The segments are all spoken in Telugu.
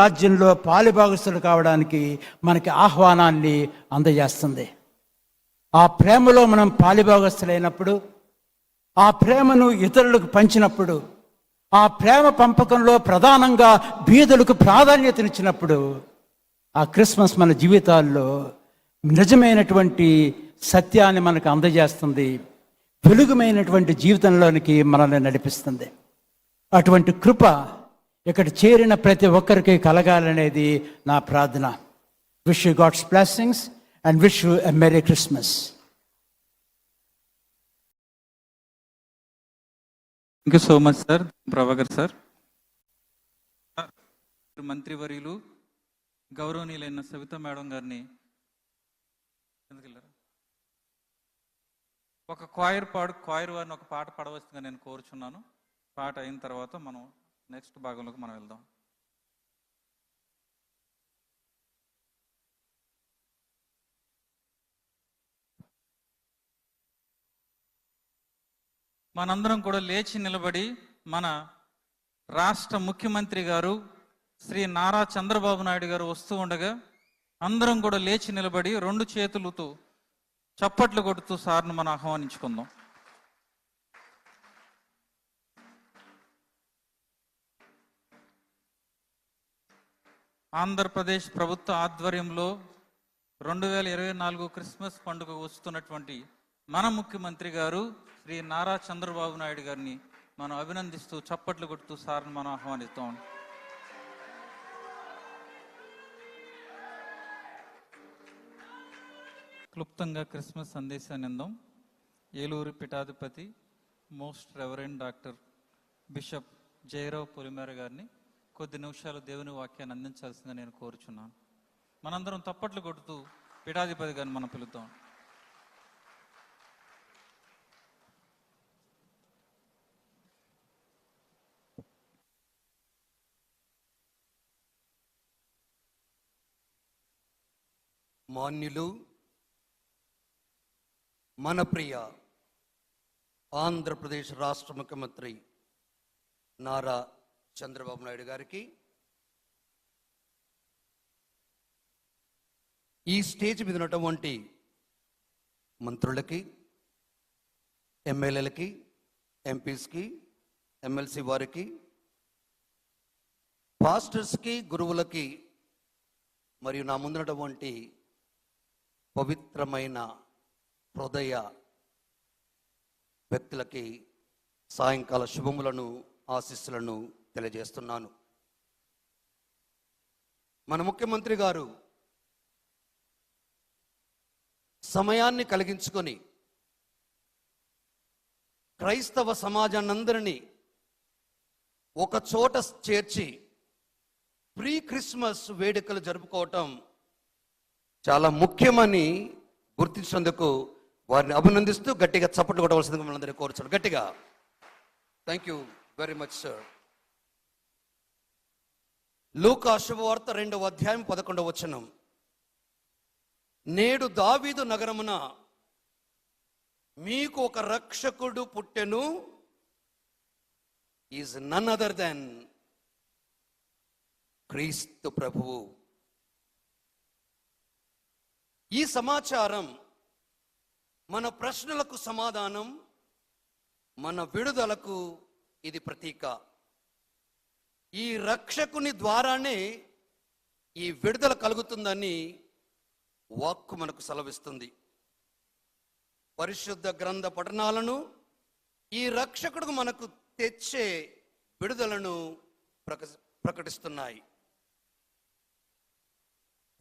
రాజ్యంలో పాలిభాగస్తులు కావడానికి మనకి ఆహ్వానాన్ని అందజేస్తుంది. ఆ ప్రేమలో మనం పాలిభాగస్తులైనప్పుడు ఆ ప్రేమను ఇతరులకు పంచినప్పుడు ఆ ప్రేమ పంపకంలో ప్రధానంగా బీదలకు ప్రాధాన్యతనిచ్చినప్పుడు ఆ క్రిస్మస్ మన జీవితాల్లో నిజమైనటువంటి సత్యాన్ని మనకు అందజేస్తుంది. వెలుగుమైనటువంటి జీవితంలోనికి మనల్ని నడిపిస్తుంది. అటువంటి కృప ఇక్కడ చేరిన ప్రతి ఒక్కరికి కలగాలనేది నా ప్రార్థన. Wish you God's blessings and wish you a merry Christmas thank you so much sir Prabhakar sir మంత్రివర్యులు గౌరవనీయులైన సవిత మేడం గారిని ఒక క్వాయర్ పాడు క్వాయర్ వారిని ఒక పాట పాడవలసిందిగా నేను కోరుచున్నాను. పాట అయిన తర్వాత మనం నెక్స్ట్ భాగంలోకి మనం వెళ్దాం. మనందరం కూడా లేచి నిలబడి మన రాష్ట్ర ముఖ్యమంత్రి గారు శ్రీ నారా చంద్రబాబు నాయుడు గారు వస్తూ ఉండగా అందరం కూడా లేచి నిలబడి రెండు చేతులతో చప్పట్లు కొడుతూ సార్ను మనం ఆహ్వానించుకుందాం. ఆంధ్రప్రదేశ్ ప్రభుత్వ ఆధ్వర్యంలో రెండు వేల ఇరవై నాలుగు క్రిస్మస్ పండుగ వస్తున్నటువంటి మన ముఖ్యమంత్రి గారు శ్రీ నారా చంద్రబాబు నాయుడు గారిని మనం అభినందిస్తూ చప్పట్లు కొడుతూ సార్ని మనం ఆహ్వానిస్తాం క్లుప్తంగా క్రిస్మస్ సందేశాన్ని అందాం. Eluru పిఠాధిపతి most reverend doctor bishop Jayarao Polimera గారిని కొద్ది నిమిషాలు దేవుని వాక్యాన్ని అందించాల్సిందిగా నేను కోరుచున్నాను. మనందరం తప్పట్లు కొడుతూ పీఠాధిపతి గారిని మనం పిలుద్దాం. మాన్యులు మన ప్రియ ఆంధ్రప్రదేశ్ రాష్ట్ర ముఖ్యమంత్రి నారా చంద్రబాబు నాయుడు గారికి. ఈ స్టేజ్ మీద ఉన్నటువంటి మంత్రులకి ఎమ్మెల్యేలకి ఎంపీస్కి ఎమ్మెల్సీ వారికి పాస్టర్స్కి గురువులకి మరియు నా ముందున్నటువంటి పవిత్రమైన హృదయ వ్యక్తులకి సాయంకాల శుభములను ఆశీస్సులను తెలియజేస్తున్నాను. మన ముఖ్యమంత్రి గారు సమయాన్ని కలిగించుకొని క్రైస్తవ సమాజాన్నందరినీ ఒక చోట చేర్చి ప్రీ క్రిస్మస్ వేడుకలు జరుపుకోవటం చాలా ముఖ్యమని గుర్తించినందుకు వారిని అభినందిస్తూ గట్టిగా చప్పట్లు కొట్టవలసిందిగా మనందరినీ కోరుచాడు గట్టిగా. Thank you very much sir Luke శుభవార్త రెండవ అధ్యాయం పదకొండవ వచనం. నేడు దావీదు నగరమున మీకు ఒక రక్షకుడు పుట్టెను. ఈజ్ నన్ అదర్ దెన్ క్రీస్తు ప్రభువు. ఈ సమాచారం మన ప్రశ్నలకు సమాధానం మన విడుదలకు ఇది ప్రతీక. ఈ రక్షకుని ద్వారానే ఈ విడుదల కలుగుతుందని వాక్కు మనకు సెలవిస్తుంది. పరిశుద్ధ గ్రంథ పఠనాలను ఈ రక్షకుడు మనకు తెచ్చే విడుదలను ప్రక ప్రకటిస్తున్నాయి.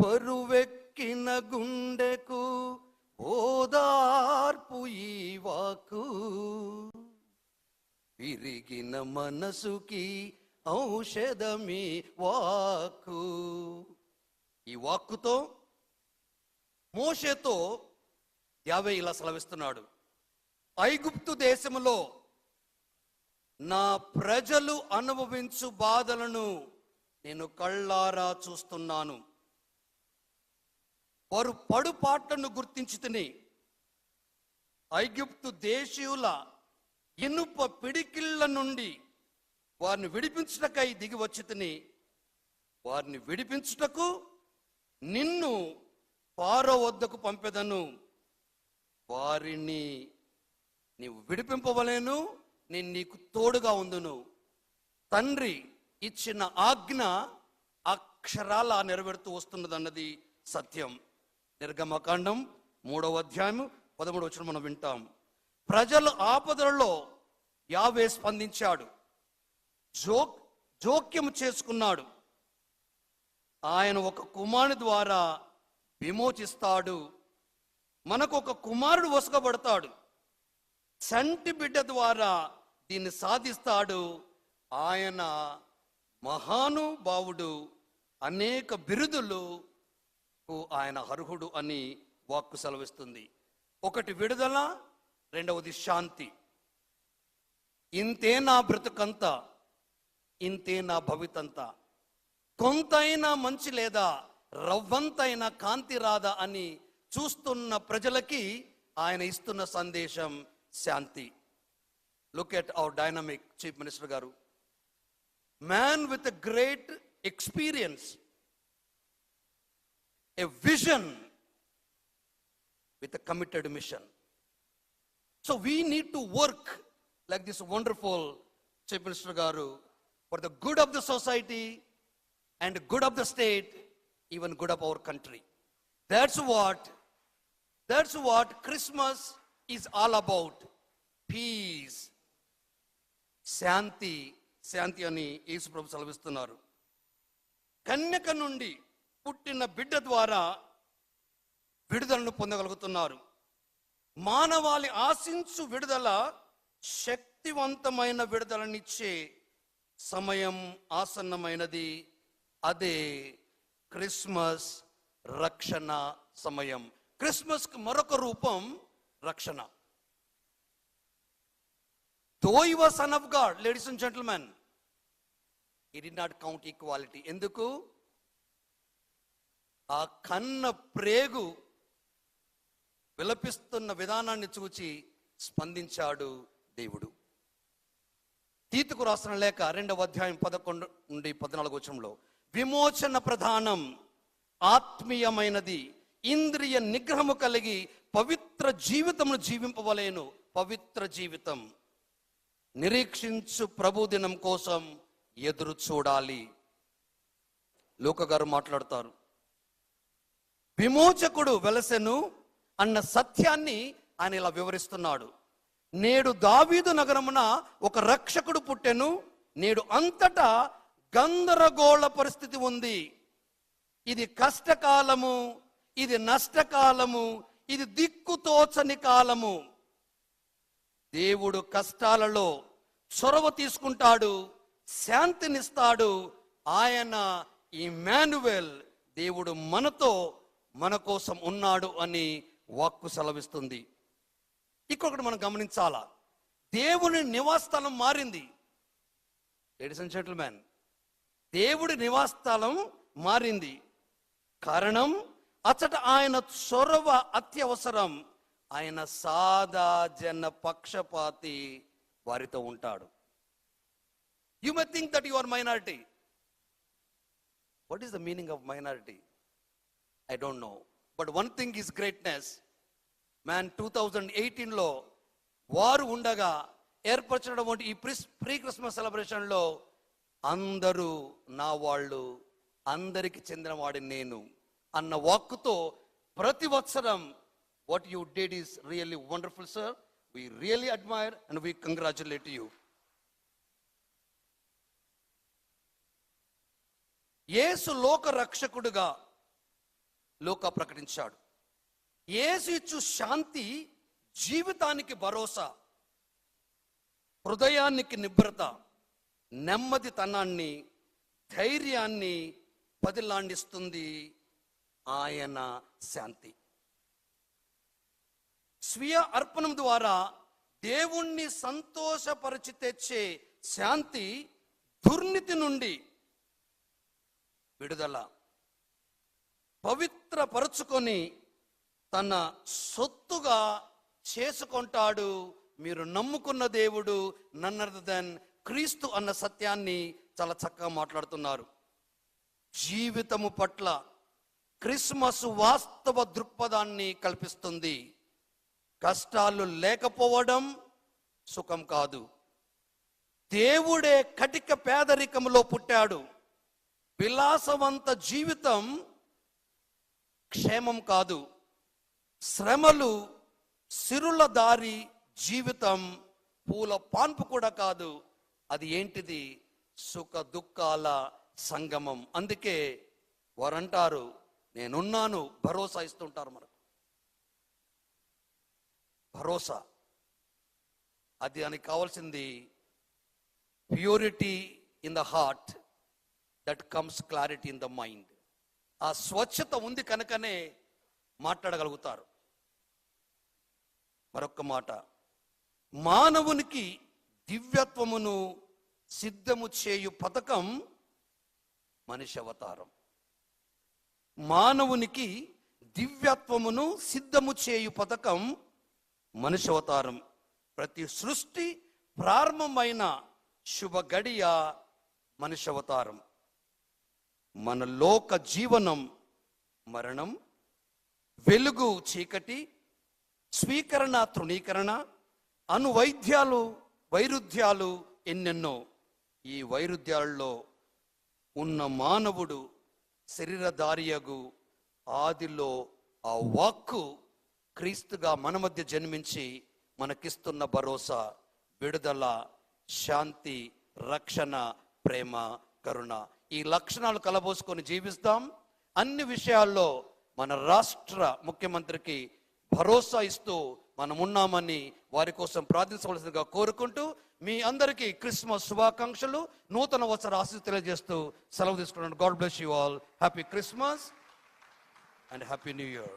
పరువెక్కిన గుండెకు ఓదార్పు ఈ వాకు విరిగిన మనసుకి ఔషధమి వాక్కు. ఈ వాక్కుతో మోషేతో యావే ఇలా సెలవిస్తున్నాడు. ఐగుప్తు దేశంలో నా ప్రజలు అనుభవించు బాధలను నేను కళ్ళారా చూస్తున్నాను. వారు పడుపాట్లను గుర్తించి తిని ఐగుప్తు దేశీయుల ఇనుప పిడికిళ్ళ నుండి వారిని విడిపించుటకై దిగి వచ్చితిని వారిని విడిపించుటకు నిన్ను పారో వద్దకు పంపెదను. వారిని నీవు విడిపింపవలేను నేను నీకు తోడుగా ఉందును. తండ్రి ఇచ్చిన ఆజ్ఞ అక్షరాల నెరవేరుతూ వస్తున్నదన్నది సత్యం. నిర్గమకాండం మూడవ అధ్యాయం పదమూడు వచ్చిన మనం వింటాం. ప్రజలు ఆపదలలో యావే స్పందించాడు. జో జోక్యం చేసుకున్నాడు. ఆయన ఒక కుమారుని ద్వారా విమోచిస్తాడు. మనకు ఒక కుమారుడు వసకబడతాడు చంటి బిడ్డ ద్వారా దీన్ని సాధిస్తాడు. ఆయన మహానుభావుడు అనేక బిరుదులు ఆయన అర్హుడు అని వాక్కు సెలవిస్తుంది. ఒకటి విడుదల రెండవది శాంతి. ఇంతే నా బ్రతుకంతా. ఇంతే నా భవితంతా? కొంతైనా మంచి లేదా? రవ్వంతైనా కాంతి రాదా అని చూస్తున్న ప్రజలకి ఆయన ఇస్తున్న సందేశం శాంతి. Look at our dynamic chief minister garu. Man with a great experience a vision with a committed mission so we need to work like this wonderful chief minister garu for the good of the society and good of the state even good of our country that's what that's what Christmas is all about peace శాంతి శాంతి అని యేసుప్రభు సెలవిస్తున్నారు. కన్యక నుండి పుట్టిన బిడ్డ ద్వారా విడుదలను పొందగలుగుతున్నారు. మానవాళి ఆశించు విడుదల శక్తివంతమైన విడుదలనిచ్చే సమయం ఆసన్నమైనది. అదే క్రిస్మస్ రక్షణ సమయం. క్రిస్మస్కి మరొక రూపం రక్షణ. Though your son of God ladies and gentlemen it did not count equality ఎందుకు? ఆ కన్న ప్రేగు విలపిస్తున్న విధానాన్ని చూచి స్పందించాడు దేవుడు. తీతుకు రాసిన లేక రెండవ అధ్యాయం పదకొండు నుండి పద్నాలుగు వచనంలో విమోచన ప్రధానం ఆత్మీయమైనది ఇంద్రియ నిగ్రహము కలిగి పవిత్ర జీవితమును జీవింపవలేను పవిత్ర జీవితం. నిరీక్షించు ప్రభు దినం కోసం ఎదురు చూడాలి. లోక గారు మాట్లాడతారు విమోచకుడు వెలసెను అన్న సత్యాన్ని ఆయన ఇలా వివరిస్తున్నాడు. నేడు దావీదు నగరమున ఒక రక్షకుడు పుట్టెను. నేడు అంతటా గందరగోళ పరిస్థితి ఉంది. ఇది కష్టకాలము ఇది నష్టకాలము ఇది దిక్కుతోచని కాలము. దేవుడు కష్టాలలో చొరవ తీసుకుంటాడు శాంతినిస్తాడు. ఆయన ఈ మాన్యువెల్ దేవుడు మనతో మన కోసం ఉన్నాడు అని వాక్కు సెలవిస్తుంది. ఇంకొకటి మనం గమనించాలా? దేవుని నివాసస్థలం మారింది. లేడీస్ అండ్ జెంటల్మెన్ దేవుడి నివాసస్థలం మారింది. కారణం అచ్చట ఆయన చొరవ అత్యవసరం. ఆయన సాదా జన పక్షపాతి వారితో ఉంటాడు. You may think that you are minority what is the meaning of minority I don't know but one thing is greatness man two thousand ఎయిటీన్లో వారు ఉండగా ఏర్పరచడం ఈ ప్రిస్ ప్రీ క్రిస్మస్ సెలబ్రేషన్లో అందరూ నా వాళ్ళు అందరికి చెందినవాడి నేను అన్న వాక్కుతో ప్రతి వత్సరం what you did is really wonderful sir we really admire and we congratulate you Yesu లోక రక్షకుడుగా లోక ప్రకటించాడు. ఏసు ఇచ్చు శాంతి జీవితానికి భరోసా హృదయానికి నిబ్రత నెమ్మదితనాన్ని ధైర్యాన్ని పదిలాండిస్తుంది ఆయన శాంతి. స్వీయ అర్పణం ద్వారా దేవుణ్ణి సంతోషపరిచి తెచ్చే శాంతి దుర్నీతి నుండి విడుదల పవిత్రపరుచుకొని తన సొత్తుగా చేసుకుంటాడు. మీరు నమ్ముకున్న దేవుడు నన్నర్ దెన్ క్రీస్తు అన్న సత్యాన్ని చాలా చక్కగా మాట్లాడుతున్నారు. జీవితము పట్ల క్రిస్మస్ వాస్తవ దృక్పథాన్ని కల్పిస్తుంది. కష్టాలు లేకపోవడం సుఖం కాదు. దేవుడే కటిక పేదరికంలో పుట్టాడు. విలాసవంత జీవితం క్షేమం కాదు. శ్రమలు సిరుల దారి జీవితం పూల పాన్పు కూడా కాదు. అది ఏంటిది? సుఖ దుఃఖాల సంగమం. అందుకే వారంటారు నేనున్నాను భరోసా ఇస్తుంటారు మనకు. భరోసా. అది దానికి కావాల్సింది purity in the heart that comes clarity in the mind. ఆ స్వచ్ఛత ఉంది కనుకనే మాట్లాడగలుగుతారు. మరొక మాట. మానవునికి దివ్యత్వమును సిద్ధము చేయు పథకం మనిషి అవతారం. మానవునికి దివ్యత్వమును సిద్ధము చేయు పథకం మనిషి అవతారం. ప్రతి సృష్టి ప్రారంభమైన శుభ గడియ మనిషి అవతారం. మన లోక జీవనం మరణం వెలుగు చీకటి స్వీకరణ తృణీకరణ అనువైద్యాలు వైరుధ్యాలు ఎన్నెన్నో. ఈ వైరుధ్యాల్లో ఉన్న మానవుడు శరీరధారియగు ఆదిలో ఆ వాక్కు క్రీస్తుగా మన మధ్య జన్మించి మనకిస్తున్న భరోసా విడుదల శాంతి రక్షణ ప్రేమ కరుణ. ఈ లక్షణాలు కలబోసుకొని జీవిస్తాం. అన్ని విషయాల్లో మన రాష్ట్ర ముఖ్యమంత్రికి భరోసా ఇస్తూ మనం ఉన్నామని వారి కోసం ప్రార్థించవలసిందిగా కోరుకుంటూ మీ అందరికీ క్రిస్మస్ శుభాకాంక్షలు నూతన వత్సర ఆశీస్సు తెలియజేస్తూ సెలవు తీసుకున్నాను God bless you all. Happy Christmas and happy new year.